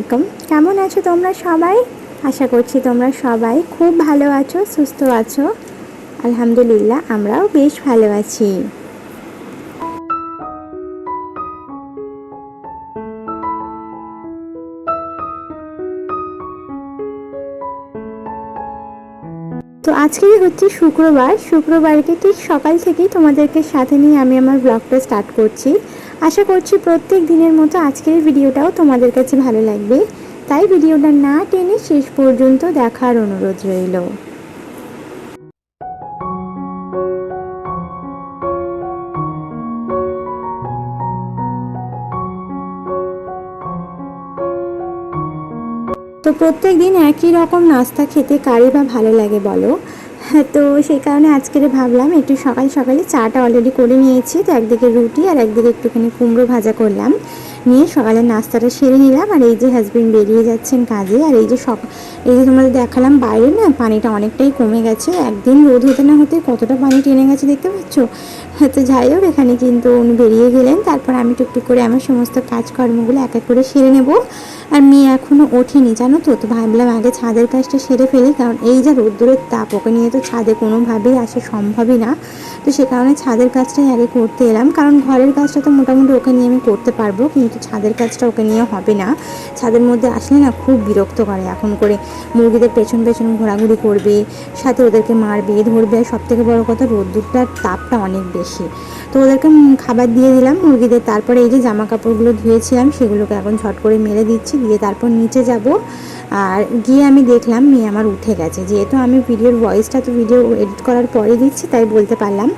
আলাইকুম। কেমন আছো তোমরা সবাই? আশা করছি তোমরা সবাই খুব ভালো আছো, সুস্থ আছো। আলহামদুলিল্লাহ, আমরাও বেশ ভালো আছি। তো আজকেই হচ্ছে শুক্রবার। শুক্রবারকে ঠিক সকাল থেকেই তোমাদেরকে সাথে নিয়ে আমি আমার ব্লগটা স্টার্ট করছি। আশা করছি প্রত্যেক দিনের মতো আজকের ভিডিওটাও তোমাদের কাছে ভালো লাগবে। তাই ভিডিওটা না টেনে শেষ পর্যন্ত দেখার অনুরোধ রইল। তো প্রত্যেক দিন একই রকম নাস্তা খেতে কারি বা ভালো লাগে বলো? তো সেই কারণে আজকের ভাবলাম একটু সকাল সকালে চাটা অলরেডি করে নিয়েছি, তো একদিকে রুটি আর একদিকে একটুখানি কুমড়ো ভাজা করলাম। নিয়ে সকালের নাস্তাটা সেরে নিলাম আর এই যে হাজব্যান্ড বেরিয়ে যাচ্ছেন কাজে, আর এই যে সব, এই যে তোমাদের দেখালাম বাইরে না, পানিটা অনেকটাই কমে গেছে। একদিন রোদ হতে না হতে কতটা পানি টেনে গেছে দেখতে পাচ্ছ? হ্যাঁ তো যাই হোক, এখানে কিন্তু উনি বেরিয়ে গেলেন। তারপর আমি টুকটুক করে আমার সমস্ত কাজকর্মগুলো এক এক করে সেরে নেব। আর মেয়ে এখনও ওঠেনি, জানো তো? তো ভাবলাম আগে ছাদের কাজটা সেরে ফেলি, কারণ এই যা রোদ্দুরের তাপ, ওকে নিয়ে তো ছাদে কোনোভাবেই আসা সম্ভবই না। তো সে কারণে ছাদের কাজটাই আগে করতে এলাম। কারণ ঘরের কাজটা তো মোটামুটি ওকে নিয়ে আমি করতে পারব, কিন্তু ছাদের কাজটা ওকে নিয়ে হবে না। ছাদের মধ্যে আসলে না খুব বিরক্ত করে এখন করে। মুরগিদের পেছন পেছন ঘোরাঘুরি করবে, সাথে ওদেরকে মারবে, ধরবে। আর সব থেকে বড়ো কথা, রোদ্দুরটার তাপটা অনেক বেশি। তো ওদেরকে খাবার দিয়ে দিলাম মুরগিদের তারপরে এই যে জামা কাপড়গুলো ধুয়েছিলাম সেগুলোকে এখন ঝট করে মেরে দিচ্ছি, দিয়ে তারপর নিচে যাব। আর গিয়ে আমি দেখলাম মেয়ে আমার উঠে গেছে। যেহেতু আমি ভিডিওর ভয়েসটা তো ভিডিও এডিট করার পরে দিচ্ছি, তাই বলতে পারলাম।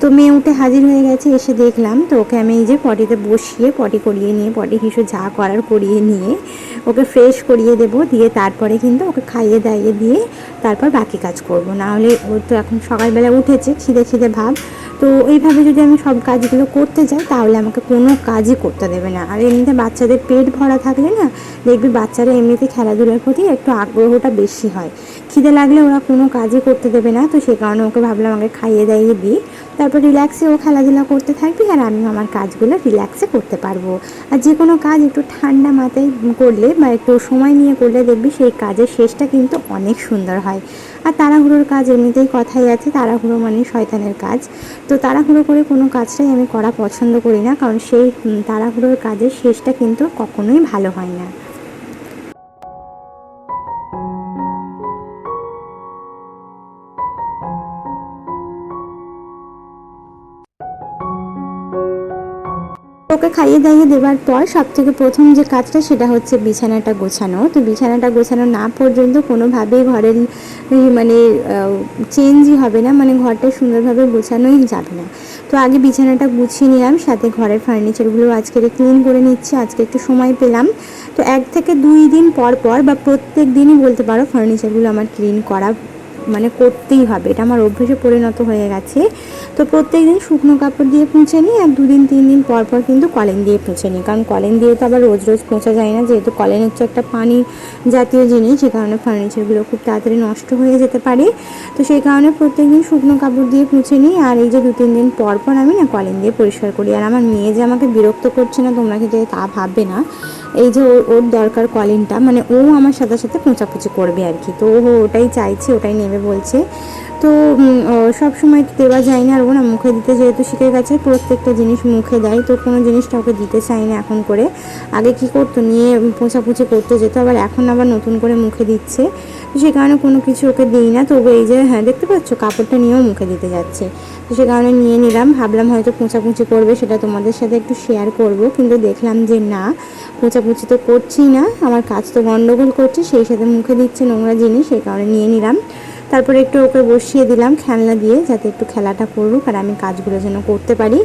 তো মেয়ে উঠে হাজির হয়ে গেছে, এসে দেখলাম। তো ওকে আমি এই যে পটিতে বসিয়ে, পটি করিয়ে নিয়ে, পটি হিসু যা করার করিয়ে নিয়ে ওকে ফ্রেশ করিয়ে দেব, দিয়ে তারপরে কিন্তু ওকে খাইয়ে দাইয়ে দিয়ে তারপর বাকি কাজ করব। না হলে ও তো এখন সকালবেলা উঠেছে, খিদে খিদে ভাব। তো এইভাবে যদি আমি সব কাজগুলো করতে যাই, তাহলে আমাকে কোনো কাজই করতে দেবে না। আর এমনিতে বাচ্চাদের পেট ভরা থাকলে না, দেখবি বাচ্চারা এমনিতে খেলাধুলার প্রতি একটু আগ্রহটা বেশি হয়। খিদে লাগলে ওরা কোনো কাজই করতে দেবে না। তো সে কারণে ওকে ভাবলাম আমাকে খাইয়ে দাইয়ে দিই। তারপর রিল্যাক্সে ও খেলাধুলা করতে থাকবে আর আমি আমার কাজগুলো রিল্যাক্সে করতে পারব। আর যে কোনো কাজ একটু ঠান্ডা মাথায় করলে বা একটু সময় নিয়ে করলে দেখবি সেই কাজের শেষটা কিন্তু অনেক সুন্দর হয়। আর তাড়াহুড়োর কাজ এমনিতেই কথাই আছে, তাড়াহুড়ো মানে শয়তানের কাজ। তো তাড়াহুড়ো করে কোনো কাজটাই আমি করা পছন্দ করি না, কারণ সেই তাড়াহুড়োর কাজের শেষটা কিন্তু কখনোই ভালো হয় না। ওকে খাইয়ে দাইয়ে দেওয়ার পর সব থেকে প্রথম যে কাজটা সেটা হচ্ছে বিছানাটা গোছানো। তো বিছানাটা গোছানো না পর্যন্ত কোনোভাবেই ঘরের মানে চেঞ্জই হবে না। মানে ঘরটা সুন্দরভাবে গোছানোই যাবে না। তো আগে বিছানাটা গুছিয়ে নিলাম, সাথে ঘরের ফার্নিচারগুলো আজকে ক্লিন করে নিচ্ছি, আজকে একটু সময় পেলাম। তো এক থেকে দুই দিন পর পর বা প্রত্যেক দিনই বলতে পারো ফার্নিচারগুলো আমার ক্লিন করা মানে করতেই হবে। এটা আমার অভ্যেসে পরিণত হয়ে গেছে। তো প্রত্যেক দিন শুকনো কাপড় দিয়ে পুঁছে নিই আর দুদিন, তিন দিন পর পর কিন্তু কলেন দিয়ে পুঁছে নিই। কারণ কলেন দিয়ে তো আবার রোজ রোজ পোঁছা যায় না। যেহেতু কলেন হচ্ছে একটা পানি জাতীয় জিনিস যে কারণে ফার্নিচারগুলো খুব তাড়াতাড়ি নষ্ট হয়ে যেতে পারে। তো সেই কারণে প্রত্যেক দিন শুকনো কাপড় দিয়ে পুঁছে নিই আর এই যে দু, তিন দিন পর পর আমি না কলেন দিয়ে পরিষ্কার করি। আর আমার মেয়ে যে আমাকে বিরক্ত করছে না, তোমরা কিন্তু তা ভাববে না। এই যে ওর ওর দরকার কলিনটা মানে ও আমার সাথে সাথে পোঁচাপুচি করবে আর কি। তো ও ওটাই চাইছে, ওটাই নেবে বলছে। তো সব সময় তো দেওয়া যায় না আর ও না মুখে দিতে যেহেতু শিখে গেছে, প্রত্যেকটা জিনিস মুখে দেয়। তো কোনো জিনিসটা ওকে দিতে চাই না এখন করে। আগে কি করতো, নিয়ে পোঁচাপুচি করতে, যেত, আবার এখন আবার নতুন করে মুখে দিচ্ছে। তো সে কারণে কোনো কিছু ওকে দিই না। তবু এই যে হ্যাঁ দেখতে পাচ্ছ, কাপড়টা নিয়েও মুখে দিতে যাচ্ছে। তো সে কারণে নিয়ে নিলাম। ভাবলাম হয়তো পোঁচাপুচি করবে, সেটা তোমাদের সাথে একটু শেয়ার করব। কিন্তু দেখলাম যে না পোঁচাপুচি তো করছি না, আমার কাজ তো গন্ডগোল করছে, সেই সাথে মুখে দিচ্ছে নোংরা জিনিস, সেই কারণে নিয়ে নিলাম। তারপরে একটু ওকে বসিয়ে দিলাম খেলনা দিয়ে, যাতে একটু খেলাটা করুক আর আমি কাজগুলো যেন করতে পারি।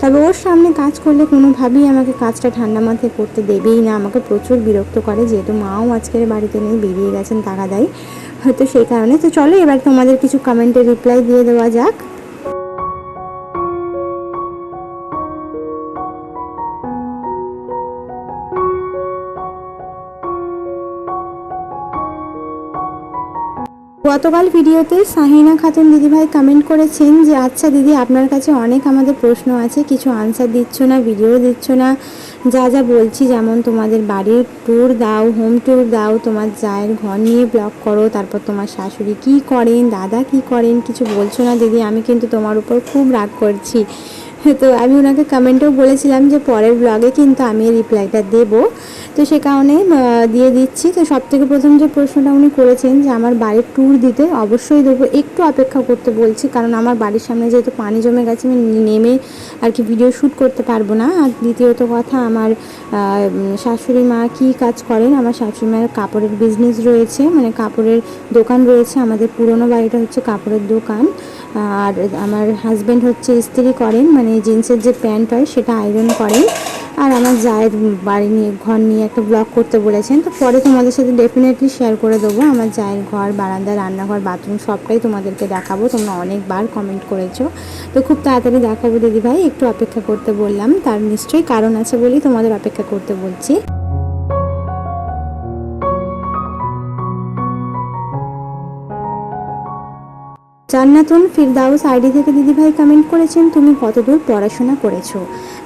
তবে ওর সামনে কাজ করলে কোনোভাবেই আমাকে কাজটা ঠান্ডা মাথায় করতে দেবেই না, আমাকে প্রচুর বিরক্ত করে, যেহেতু মাও আজকের বাড়িতে নেই, বেরিয়ে গেছেন দেয় হয়তো সেই কারণে। তো চলো এবার তোমাদের কিছু কমেন্টে রিপ্লাই দিয়ে দেওয়া যাক। গতকাল ভিডিওতে সাহিনা খাতুন দিদিভাই কমেন্ট করেছেন যে আচ্ছা দিদি, আপনার কাছে অনেক আমাদের প্রশ্ন আছে। কিছু আনসার দিচ্ছ না ভিডিও দিচ্ছ না। যা যা বলছি, যেমন তোমাদের বাড়ির ট্যুর দাও হোম ট্যুর দাও, তোমার জায়ের ঘর নিয়ে ব্লগ করো, তারপর তোমার শাশুড়ি কি করেন, দাদা কি করেন, কিছু বলছো না দিদি, আমি কিন্তু তোমার উপর খুব রাগ করছি। তো আমি ওনাকে কমেন্টেও বলেছিলাম যে পরের ব্লগে কিন্তু আমি রিপ্লাইটা দেবো। তো সে কারণে দিয়ে দিচ্ছি। তো সব থেকে প্রথম যে প্রশ্নটা উনি করেছেন যে আমার বাড়ির ট্যুর দিতে অবশ্যই দেবো, একটু অপেক্ষা করতে বলছি, কারণ আমার বাড়ির সামনে যেহেতু পানি জমে গেছে, আমি নেমে আর কি ভিডিও শ্যুট করতে পারব না। আর দ্বিতীয়ত কথা, আমার শাশুড়ি মা কী কাজ করেন? আমার শাশুড়ি মায়ের কাপড়ের বিজনেস রয়েছে মানে কাপড়ের দোকান রয়েছে। আমাদের পুরনো বাড়িটা হচ্ছে কাপড়ের দোকান। আর আমার হাজব্যান্ড হচ্ছে ইস্ত্রি করেন মানে জিন্সের যে প্যান্ট হয় সেটা আয়রন করেন। আর আমার জায়ের বাড়ি নিয়ে, ঘর নিয়ে একটা ব্লগ করতে বলেছেন, তো পরে তোমাদের সাথে ডেফিনেটলি শেয়ার করে দেবো। আমার জায়ের ঘর, বারান্দা, রান্নাঘর বাথরুম সবটাই তোমাদেরকে দেখাবো। তোমরা অনেকবার কমেন্ট করেছ। তো খুব তাড়াতাড়ি দেখাবো দিদি ভাই একটু অপেক্ষা করতে বললাম। তার নিশ্চয়ই কারণ আছে বলেই তোমাদের অপেক্ষা করতে বলছি। জান্নাতুন ফিরদাউস আইডি থেকে দিদিভাই কমেন্ট করেছেন, তুমি কতদূর পড়াশোনা করেছ?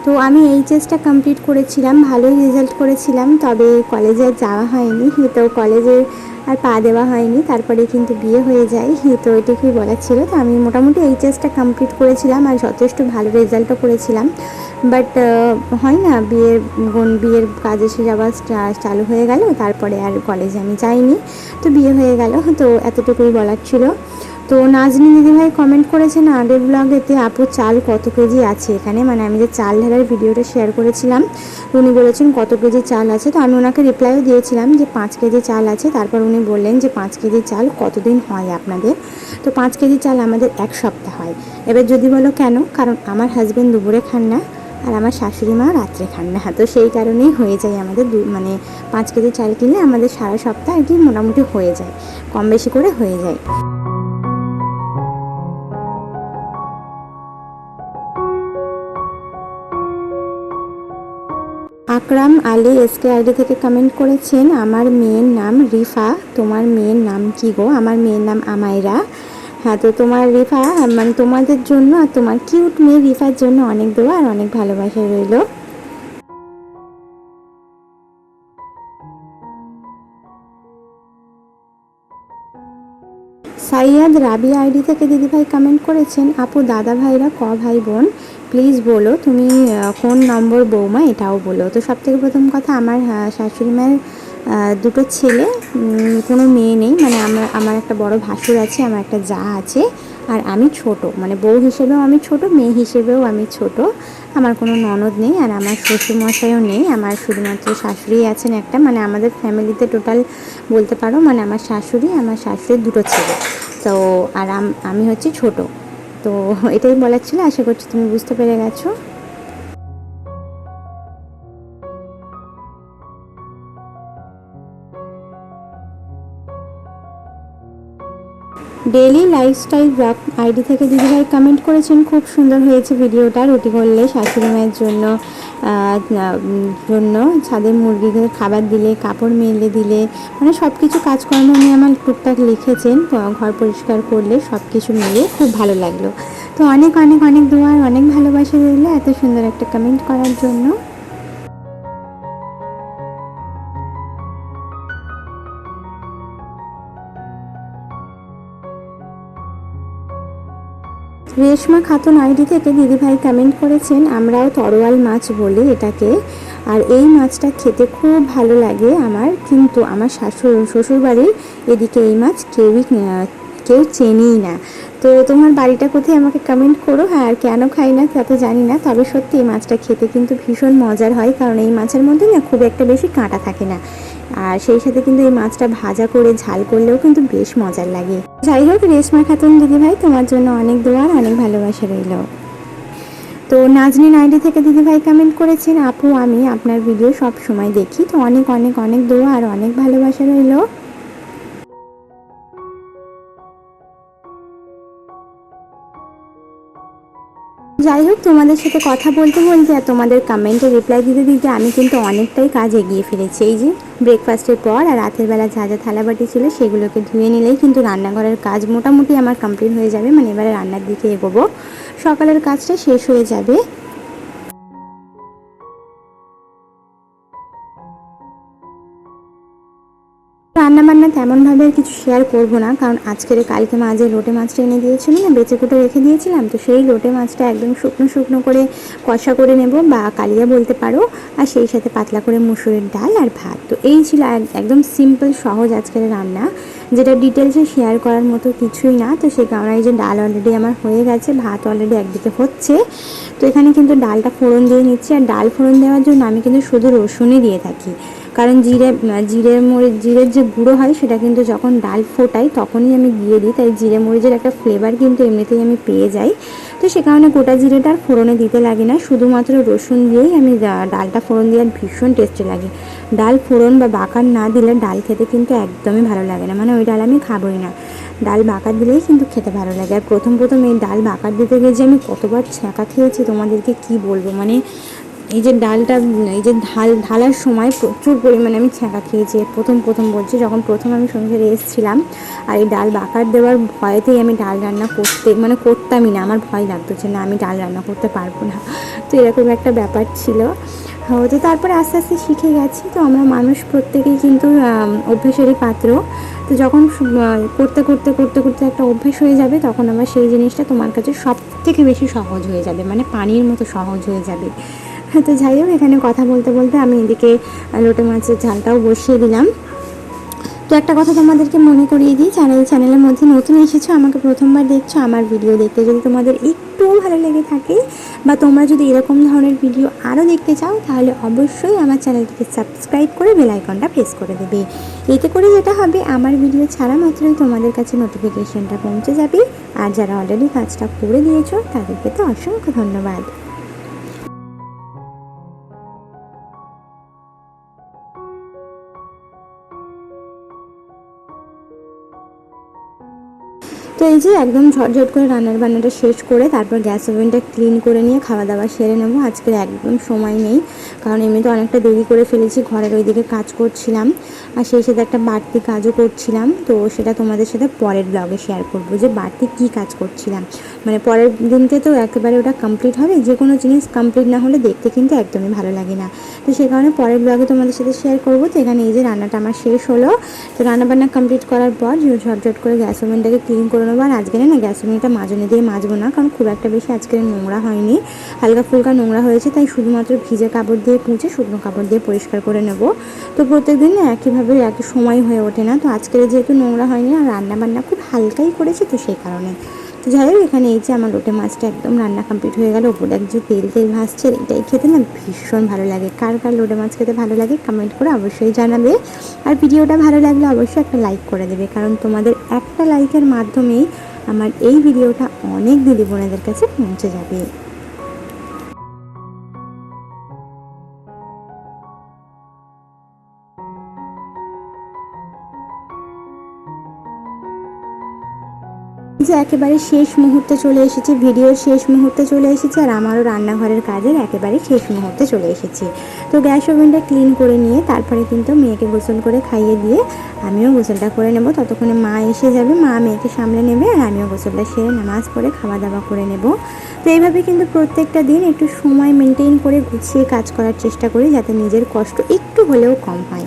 তো আমি এইচএসটা কমপ্লিট করেছিলাম, ভালোই রেজাল্ট করেছিলাম, তবে কলেজে যাওয়া হয়নি, তো কলেজে আর পা দেওয়া হয়নি, তারপরে কিন্তু বিয়ে হয়ে যায়, তো এটুকুই বলার ছিল। তো আমি মোটামুটি এইচএসটা কমপ্লিট করেছিলাম আর যথেষ্ট ভালো রেজাল্টও করেছিলাম। বাট হয় না, বিয়ের বিয়ের কাজ এসে যাওয়া চালু হয়ে গেল, তারপরে আর কলেজে আমি যাইনি, তো বিয়ে হয়ে গেল, তো এতটুকুই বলার ছিল। তো নাজনি দিদিভাই কমেন্ট করেছেন, আগের ব্লগেতে আপু চাল কত কেজি আছে? এখানে মানে আমি যে চাল ঢালার ভিডিওটা শেয়ার করেছিলাম, উনি বলেছেন কত কেজি চাল আছে? তো আমি ওনাকে রিপ্লাইও দিয়েছিলাম যে পাঁচ কেজি চাল আছে। তারপর উনি বললেন যে পাঁচ কেজি চাল কতদিন হয় আপনাদের? তো পাঁচ কেজি চাল আমাদের এক সপ্তাহ হয়। এবার যদি বলো কেন? কারণ আমার হাজব্যান্ড দুপুরে খান না, আর আমার শাশুড়ি মা রাত্রে খান না। তো সেই কারণেই হয়ে যায় আমাদের দু মানে পাঁচ কেজি চাল কিনলে আমাদের সারা সপ্তাহ আর কি মোটামুটি হয়ে যায়, কম বেশি করে হয়ে যায়। আকরাম আলী এসকে আইডি থেকে কমেন্ট করেছেন, আমার মেয়ের নাম রিফা, তোমার মেয়ের নাম কি গো? আমার মেয়ের নাম আমায়রা। হ্যাঁ তো তোমার রিফা মানে তোমাদের জন্য আর তোমার কিউট মেয়ে রিফার জন্য অনেক দোয়া আর অনেক ভালোবাসা রইল। সাইয়াদ রাবি আইডি থেকে দিদিভাই কমেন্ট করেছেন, আপু, দাদা ভাইরা ক ভাই বোন? প্লিজ বলো, তুমি কোন নম্বর বৌমা? এটাও বলো। তো সব থেকে প্রথম কথা, আমার শাশুড়ি মায়ের দুটো ছেলে কোনো মেয়ে নেই। মানে আমার আমার একটা বড় ভাসুর আছে, আমার একটা যা আছে, আর আমি ছোট। মানে বউ হিসেবেও আমি ছোট, মেয়ে হিসেবেও আমি ছোট। আমার কোনো ননদ নেই, আর আমার শ্বশুরমশাইও নেই। আমার শুধুমাত্র শাশুড়ি আছেন একটা। মানে আমাদের ফ্যামিলিতে টোটাল বলতে পারো মানে আমার শাশুড়ি, আমার শাশুড়ির দুটো ছেলে। তো, আর আমি হচ্ছে ছোট। তো এটাই বলার ছিল। আশা করছি তুমি বুঝতে পেরে গেছো। ডেলি লাইফস্টাইল ব্লগ আইডি থেকে দিদিভাই কমেন্ট করেছেন, খুব সুন্দর হয়েছে ভিডিওটা, রুটি করলে শাশুড়ি মায়ের জন্য জন্য ছাদের মুরগিদের খাবার দিলে, কাপড় মেলে দিলে মানে সব কিছু কাজকর্ম উনি আমার টুকটাক লিখেছেন, তো ঘর পরিষ্কার করলে সব কিছু মিলিয়ে খুব ভালো লাগল। তো অনেক অনেক অনেক দোয়ার অনেক ভালোবাসা রইল এত সুন্দর একটা কমেন্ট করার জন্য। রেশমা খাতুন আইডি থেকে দিদিভাই কমেন্ট করেছেন, আমরাও তরোয়াল মাছ বলি এটাকে। আর এই মাছটা খেতে খুব ভালো লাগে আমার, কিন্তু আমার শাশুড় শ্বশুরবাড়ির এদিকে এই মাছ কেউই কেউ চেনেই না। তো তোমার বাড়িটা কোথায় আমাকে কমেন্ট করো। হ্যাঁ আর কেন খাই না তা তো জানি না, তবে সত্যি এই মাছটা খেতে কিন্তু ভীষণ মজার হয়, কারণ এই মাছের মধ্যে না খুব একটা বেশি কাঁটা থাকে না। আর সেই সাথে কিন্তু এই মাছটা ভাজা করে ঝাল করলেও কিন্তু বেশ মজার লাগে। যাই হোক, রেশমা খাতুন দিদিভাই তোমার জন্য অনেক দোয়ার অনেক ভালোবাসা রইল। তো নাজনি নাইডি থেকে দিদিভাই কমেন্ট করেছেন, আপু, আমি আপনার ভিডিও সব সময় দেখি। তো অনেক অনেক অনেক দোয়া আর অনেক ভালোবাসা রইল। যাই হোক তোমাদের সাথে কথা বলতে বলতে আর তোমাদের কমেন্টে রিপ্লাই দিতে দিতে আমি কিন্তু অনেকটাই কাজ এগিয়ে ফেলেছি এই যে ব্রেকফাস্টের পর আর রাতের বেলা যা যা থালাবাটি ছিল সেগুলোকে ধুয়ে নিলেই কিন্তু রান্নাঘরের কাজ মোটামুটি আমার কমপ্লিট হয়ে যাবে। মানে এবারে রান্নার দিকে এগোবো। সকালের কাজটা শেষ হয়ে যাবে। তেমনভাবে আর কিছু শেয়ার করব না, কারণ আজকের কালকে মাঝে লোটে মাছটা এনে দিয়েছিল না, বেঁচে কুটে রেখে দিয়েছিলাম, তো সেই লোটে মাছটা একদম শুকনো শুকনো করে কষা করে নেব বা কালিয়া বলতে পারো, আর সেই সাথে পাতলা করে মুসুরের ডাল আর ভাত। তো এই ছিল এক- একদম সিম্পল সহজ আজকের রান্না, যেটা ডিটেলসে শেয়ার করার মতো কিছুই না, তো সেই কারণে এই যে ডাল অলরেডি আমার হয়ে গেছে, ভাত অলরেডি একদিকে হচ্ছে। তো এখানে কিন্তু ডালটা ফোড়ন দিয়ে নিচ্ছি, আর ডাল ফোড়ন দেওয়ার জন্য আমি কিন্তু শুধু রসুনই দিয়ে থাকি। কারণ জিরে জিরে মরিচ জিরের যে গুঁড়ো হয় সেটা কিন্তু যখন ডাল ফোটাই তখনই আমি দিয়ে দিই। তাই জিরে মরিচের একটা ফ্লেভার কিন্তু এমনিতেই আমি পেয়ে যাই। তো সে কারণে গোটা জিরেটা আর ফোড়নে দিতে লাগে না। শুধুমাত্র রসুন দিয়েই আমি ডালটা ফোড়ন দিয়ে আর ভীষণ টেস্টি লাগে। ডাল ফোড়ন বা বাকার না দিলে ডাল খেতে কিন্তু একদমই ভালো লাগে না। মানে ওই ডাল আমি খাবোই না। ডাল বাকার দিলেই কিন্তু খেতে ভালো লাগে। আর প্রথম প্রথম এই ডাল বাকার দিতে গিয়ে যে আমি কতবার ছ্যাঁকা খেয়েছি তোমাদেরকে কি বলব? মানে এই যে ডালটা এই যে ঢাল ঢালার সময় প্রচুর পরিমাণে আমি ছ্যাঁকা খেয়েছি। প্রথম প্রথম বলছি যখন প্রথম আমি সংসারে এসেছিলাম আর এই ডাল বাকার দেওয়ার ভয়েতেই আমি ডাল রান্না করতে মানে করতামই না আমার ভয় লাগতো যে না আমি ডাল রান্না করতে পারব না। তো এরকম একটা ব্যাপার ছিল। হ্যাঁ, তো তারপরে আস্তে আস্তে শিখে গেছি। তো আমরা মানুষ প্রত্যেকেই কিন্তু অভ্যেসেরই পাত্র। তো যখন করতে করতে করতে করতে একটা অভ্যেস হয়ে যাবে তখন আমার সেই জিনিসটা তোমার কাছে সব থেকে বেশি সহজ হয়ে যাবে মানে পানির মতো সহজ হয়ে যাবে। তো যাই হোক, এখানে কথা বলতে বলতে আমি এদিকে লোটে মাছের ঝালটাও বসিয়ে দিলাম। তো একটা কথা তোমাদেরকে মনে করিয়ে দিই, চ্যানেল, চ্যানেলের মধ্যে নতুন এসেছ, আমাকে প্রথমবার দেখছ, আমার ভিডিও দেখতে যদি তোমাদের একটুও ভালো লেগে থাকে, বা তোমরা যদি এরকম ধরনের ভিডিও আরও দেখতে চাও, তাহলে অবশ্যই আমার চ্যানেলটিকে সাবস্ক্রাইব করে বেল আইকনটা প্রেস করে দেবে। এতে করে যেটা হবে, আমার ভিডিও ছাড়া মাত্রই তোমাদের কাছে নোটিফিকেশনটা পৌঁছে যাবে। আর যারা অলরেডি কাজটা করে দিয়েছ, তাদেরকে তো অসংখ্য ধন্যবাদ। এই যে একদম ঝটঝট করে রান্নার বান্নাটা শেষ করে তারপর গ্যাস ওভেনটা ক্লিন করে নিয়ে খাওয়া দাওয়া সেরে নেব। আজকের একদম সময় নেই, কারণ এমনিতে অনেকটা দেরি করে ফেলেছি, ঘরের ওইদিকে কাজ করছিলাম। আর সেই সাথে একটা বাড়তি কাজও করছিলাম, তো সেটা তোমাদের সাথে পরের ব্লগে শেয়ার করব যে বাড়তি কী কাজ করছিলাম। মানে পরের দিনকে তো একেবারে ওটা কমপ্লিট হবে, যে কোনো জিনিস কমপ্লিট না হলে দেখতে কিন্তু একদমই ভালো লাগে না। তো সেই কারণে পরের ব্লগে তোমাদের সাথে শেয়ার করব। তো এখানে এই যে রান্নাটা আমার শেষ হলো, তো রান্নাবান্না কমপ্লিট করার পর ঝটঝট করে গ্যাস ওভেনটাকে ক্লিন করে নেব আর আজকে না গ্যাস ওভেনটা মাজনে দিয়ে মাজবো না, কারণ খুব একটা বেশি আজকের নোংরা হয়নি। হালকা ফুলকা নোংরা হয়েছে, তাই শুধুমাত্র ভিজে কাপড় দিয়ে পুঁছে শুকনো কাপড় দিয়ে পরিষ্কার করে নেব। তো প্রত্যেকদিন না একইভাবে, একই সময় হয়ে ওঠে না। তো আজকের যেহেতু নোংরা হয়নি, আর রান্না বান্না খুব হালকাই করেছি, তো সেই কারণে। তো যাই হোক, এখানে এই যে আমার লোটে মাছটা একদম রান্না কমপ্লিট হয়ে গেল ওপরে এক যে তেল তেল ভাসছে এটাই খেতে না ভীষণ ভালো লাগে। কার কার লোটে মাছ খেতে ভালো লাগে কমেন্ট করে অবশ্যই জানাবে। আর ভিডিওটা ভালো লাগলে অবশ্যই একটা লাইক করে দেবে, কারণ তোমাদের একটা লাইকের মাধ্যমেই আমার এই ভিডিওটা অনেক দিদি বোনেদের কাছে পৌঁছে যাবে। যে একেবারে শেষ মুহূর্তে চলে এসেছি, ভিডিওর শেষ মুহূর্তে চলে এসেছি আর আমারও রান্নাঘরের কাজের একেবারে শেষ মুহূর্তে চলে এসেছি। তো গ্যাস ওভেনটা ক্লিন করে নিয়ে তারপরে কিন্তু মেয়েকে গোসল করে খাইয়ে দিয়ে আমিও গোসলটা করে নেব। ততক্ষণে মা এসে যাবে, মা মেয়েকে সামলে নেবে আর আমিও গোসলটা সেরে নামাজ পড়ে খাওয়া দাওয়া করে নেব। তো এইভাবে কিন্তু প্রত্যেকটা দিন একটু সময় মেনটেন করে গুছিয়ে কাজ করার চেষ্টা করি যাতে নিজের কষ্ট একটু হলেও কম হয়।